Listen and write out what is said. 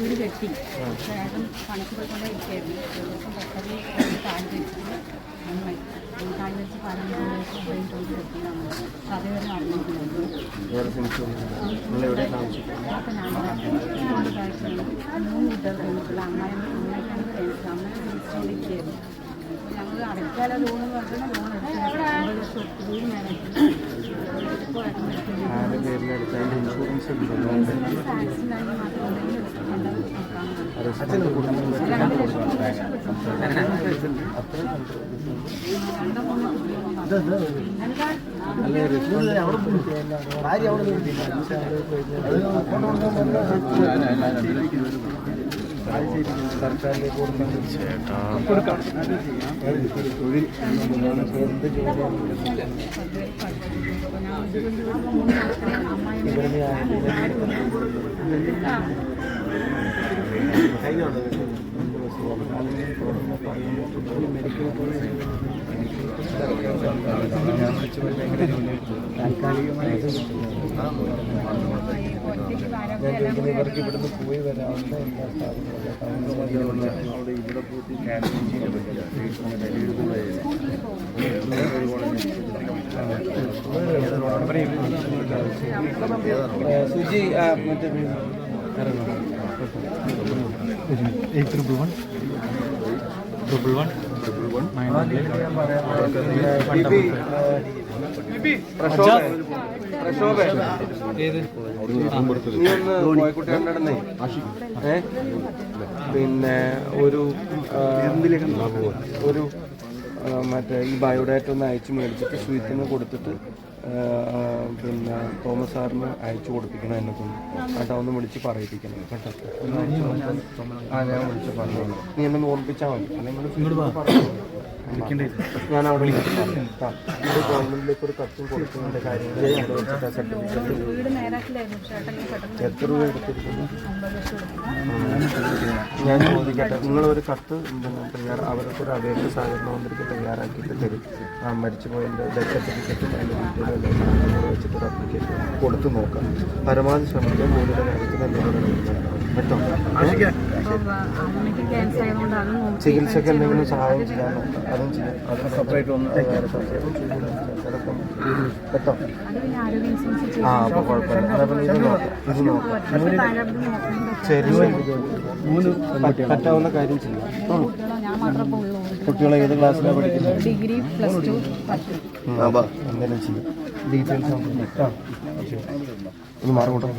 വീട് കെട്ടി. ഏട്ടൻ പണിക്ക് പോയിക്കൊണ്ടേ ഇരിക്കുകയായിരുന്നു ഒരു ദിവസം പെട്ടെന്ന് കാൽ വെച്ചിട്ട് അങ്ങനെ കാൽ വെച്ച് പതിനഞ്ച് ദിവസം കഴിഞ്ഞിട്ട് കെട്ടിയതാണ് അപ്പോൾ അതേവരെ അപ്പോൾ ഞാൻ രണ്ട് കാഴ്ചയാണ് മൂന്ന് കുട്ടികൾ കഴിഞ്ഞിട്ടുള്ള അമ്മായി അമ്മയ്ക്കാണ് ക്യാൻസർ അമ്മയെ വിളിച്ചുകൊണ്ടിരിക്കുകയായിരുന്നു ഞങ്ങൾ അടയ്ക്കാല ലോൺ എന്ന് പറഞ്ഞാൽ ലോൺ എടുത്തു ലക്ഷം എടുത്തു വീട് ഇപ്പോൾ കുട്ടികളോ എന്താ സർക്കാരിലേക്ക് കൊടുക്കാൻ തൊഴിൽ എന്ത് ജോലിയാണ് താൽക്കാലികമായി ഇവർക്ക് ഇവിടുന്ന് പോയി വരാവുന്ന എല്ലാ സ്ഥാപനങ്ങളും അവിടെ ഇവിടെ പറ്റില്ല സുജി മറ്റേ eight triple one triple one പിന്നെ ഒരു ഒരു മറ്റേ ഈ ബയോഡാറ്റ ഒന്ന് അയച്ചു മേടിച്ചിട്ട് സ്വീറ്റിന് കൊടുത്തിട്ട് പിന്നെ തോമസ് സാറിന് അയച്ചു കൊടുപ്പിക്കണം എന്നെ കൊണ്ട് കേട്ടോ ഒന്ന് വിളിച്ച് പറയിപ്പിക്കണം കേട്ടോ. ആ ഞാൻ വിളിച്ച് പറഞ്ഞു നീ എന്നെ ഓർപ്പിച്ചാൽ ഓർമ്മിപ്പിച്ചാൽ മതി. അല്ലെങ്കിൽ ഞാൻ അവിടെ. ഇത് ഗവൺമെന്റിലേക്ക് ഒരു കത്തും കൊടുക്കുന്നതിന്റെ കാര്യങ്ങൾ സർട്ടിഫിക്കറ്റ് എത്ര രൂപ എടുത്തിരിക്കുന്നു? ഞാൻ ചോദിക്കട്ടെ നിങ്ങളൊരു കത്ത് തയ്യാറ തയ്യാർ അവർക്ക് ഒരു അപേക്ഷ സഹകരണ മന്ത്രിക്ക് തയ്യാറാക്കിയിട്ട് തരും. ആ മരിച്ചുപോയതിന്റെ ഡെത്ത് സർട്ടിഫിക്കറ്റും അതിന്റെ ഡീറ്റെയിലും എല്ലാം വെച്ചിട്ട് ഒരു അപ്ലിക്കേഷൻ കൊടുത്തു നോക്കാം. പരമാവധി ശ്രമിക്കാൻ മൂന്നിയുടെ കാര്യത്തിൽ എന്തെങ്കിലും കേട്ടോ. ചികിത്സയ്ക്ക് എന്തെങ്കിലും സഹായം ചെയ്യാനോ അതും ചെയ്യാം. അതും സെപ്പറേറ്റ് ഒന്ന് കേട്ടോ. അത് ആരോഗ്യ ഇൻഷുറൻസ് ആ അപ്പോൾ കുഴപ്പമില്ല. അതപ്പോൾ ഇത് നോക്കാം. ഇത് നോക്കാം. ശരി പറ്റാവുന്ന കാര്യം ചെയ്യാം. ഞാൻ മാത്രമേ ഉള്ളൂ കുട്ടികളെ ഏത് ക്ലാസ്സിലാണ് പഠിക്കുന്നത്? ഡിഗ്രി പ്ലസ് ടു എന്തെങ്കിലും ചെയ്യും. ഡീറ്റെയിൽസ് ഒന്ന് മാറുകൂട്ടം